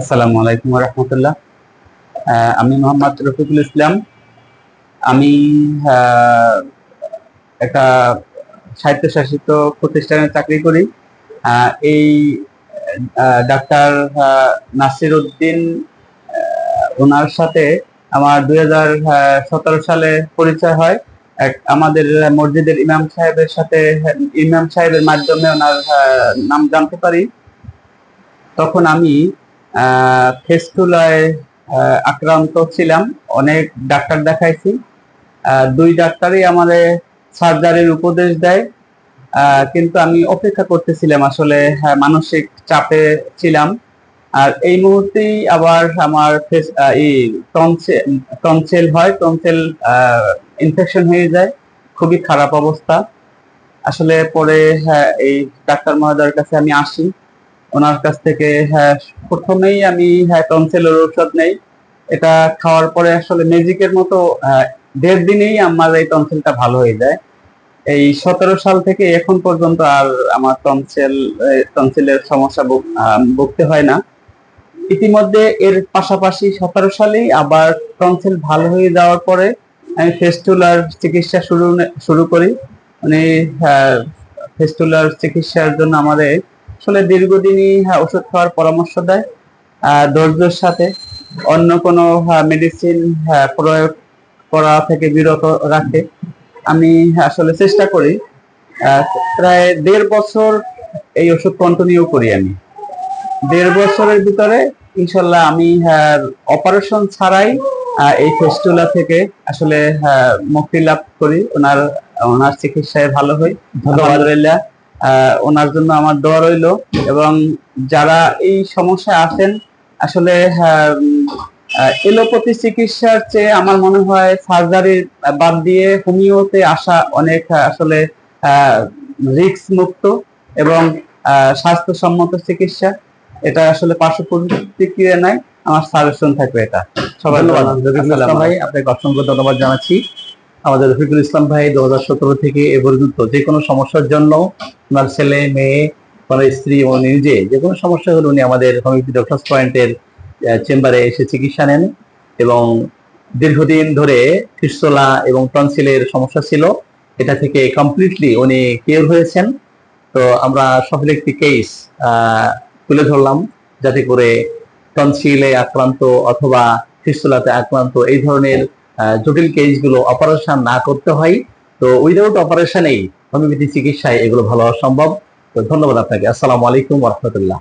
আসসালামু আলাইকুম রহমতুল্লাহ। আমি মোহাম্মদ রফিকুল ইসলাম। আমি একটা স্বায়ত্তশাসিত প্রতিষ্ঠানে চাকরি করি। এই ডাক্তার নাসির উদ্দিন ওনার সাথে আমার দুই সালে পরিচয় হয়। এক, আমাদের মসজিদের ইমাম সাহেবের সাথে, ইমাম সাহেবের মাধ্যমে ওনার নাম জানতে পারি। তখন আমি ফেস্টুলায় আক্রান্ত ছিলাম। অনেক ডাক্তার দেখাইছি। দুই ডাক্তারই আমাদের সার্জারির উপদেশ দেয়। কিন্তু আমি অপেক্ষা করতেছিলাম আসলে হ্যাঁ, মানসিক চাপে ছিলাম। আর এই মুহূর্তেই আবার আমার এই টনসেল হয় টনসেল ইনফেকশন হয়ে যায়। খুবই খারাপ অবস্থা। আসলে পরে হ্যাঁ, এই ডাক্তার মহোদয়ের কাছে আমি আসি। ওনার কাছ থেকে হ্যাঁ প্রথমেই আমি হ্যাঁ টনসিলের ঔষধ নেই। এটা খাওয়ার পরে আসলে ম্যাজিকের মতো দেড় দিনেই আমার এই টনসেলটা ভালো হয়ে যায়। এই সতেরো সাল থেকে এখন পর্যন্ত আর আমার টনসেল টনসিলের সমস্যা ভুগ- ভুগতে হয় না। ইতিমধ্যে এর পাশাপাশি সতেরো সালেই আবার টনসিল ভালো হয়ে যাওয়ার পরে আমি ফেস্টুলার চিকিৎসা শুরু শুরু করি। মানে ফেস্টুলার চিকিৎসার জন্য আমাদের আসলে দীর্ঘদিনই হ্যাঁ, ওষুধ খাওয়ার পরামর্শ দেয়। ধৈর্যের সাথে অন্য কোনো মেডিসিন প্রয়োগ করা থেকে বিরত রাখে। আমি আসলে চেষ্টা করি। প্রায় দেড় বছর এই ওষুধ কন্টিনিউ করি আমি। দেড় বছরের ভিতরে ইনশাল্লাহ আমি অপারেশন ছাড়াই এই ফেস্টুলা থেকে আসলে মুক্তি লাভ করি। ওনার ওনার চিকিৎসায় ভালো হই। ধন্যবাদ। ওনার জন্য আমার দোয়া রইল এবং যারা এই সমস্যায় আছেন আসলে এলোপ্যাথি চিকিৎসার চেয়ে আমার মনে হয় সার্জারি বাদ দিয়ে হোমিওতে আসা অনেক আহ, আসলে রিস্ক মুক্ত এবং আহ, স্বাস্থ্যসম্মত চিকিৎসা। এটা আসলে পার্শ্ব প্রতিক্রিয়া নাই আমার সাজেশন থাকবে এটা। সবাই ভাই আপনাকে অসংখ্য ধন্যবাদ জানাচ্ছি। আমাদের রফিকুল ইসলাম ভাই দু হাজার সতেরো থেকে এ পর্যন্ত যে কোনো সমস্যার জন্য ওনার ছেলে, মেয়ে, ওনার স্ত্রী এবং নিজে যে কোনো সমস্যা হলে উনি আমাদের হোমিওপ্যাথি ডক্টরস পয়েন্টের চেম্বারে এসে চিকিৎসা নেন এবং দীর্ঘদিন ধরে ফিসলা এবং টনসিলের সমস্যা ছিল। এটা থেকে কমপ্লিটলি উনি কিওর হয়েছেন। তো আমরা সফল একটি কেস তুলে ধরলাম যাতে করে টনসিলে আক্রান্ত অথবা ফিস্তুলাতে আক্রান্ত এই ধরনের জটিল কেসগুলো অপারেশন না করতে হয়। তো উইদাউট অপারেশনেই হোমিওপ্যাথি চিকিৎসায় এগুলো ভালো সম্ভব। তো ধন্যবাদ আপনাকে। আসসালামু আলাইকুম রহমতুল্লাহ।